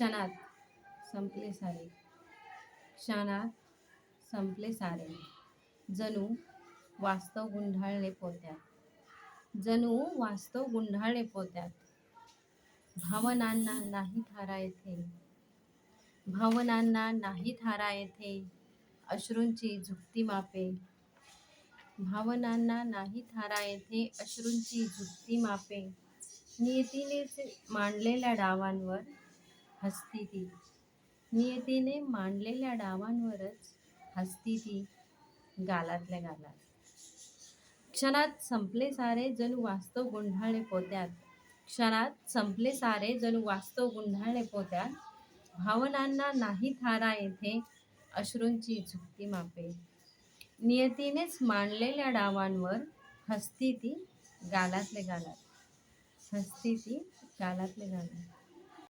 क्षणात संपले सारे. क्षणात संपले सारे. जणू वास्तव गुंढाळले पोत्यात. जणू वास्तव गुंढाळले पोत्यात. भावनांना नाही थारा येथे. भावनांना नाही थारा येथे. अश्रूंची झुकती मापे. भावनांना नाही थारा येथे. अश्रूंची झुकती मापे. नियतीने मांडलेल्या डावांवर हसती ती नियतीने मांडलेल्या डावांवरच हसती ती गालातल्या गालात. क्षणात संपले सारे जणू वास्तव गुंढाळे पोत्यात. क्षणात संपले सारे जणू वास्तव गुंढाळे पोत्यात. भावनांना नाही थारा येथे अश्रूंची झुकती मापे. नियतीनेच मांडलेल्या डावांवर हस्ती ती गालातले गालात. हस्ती ती गालातले गालात.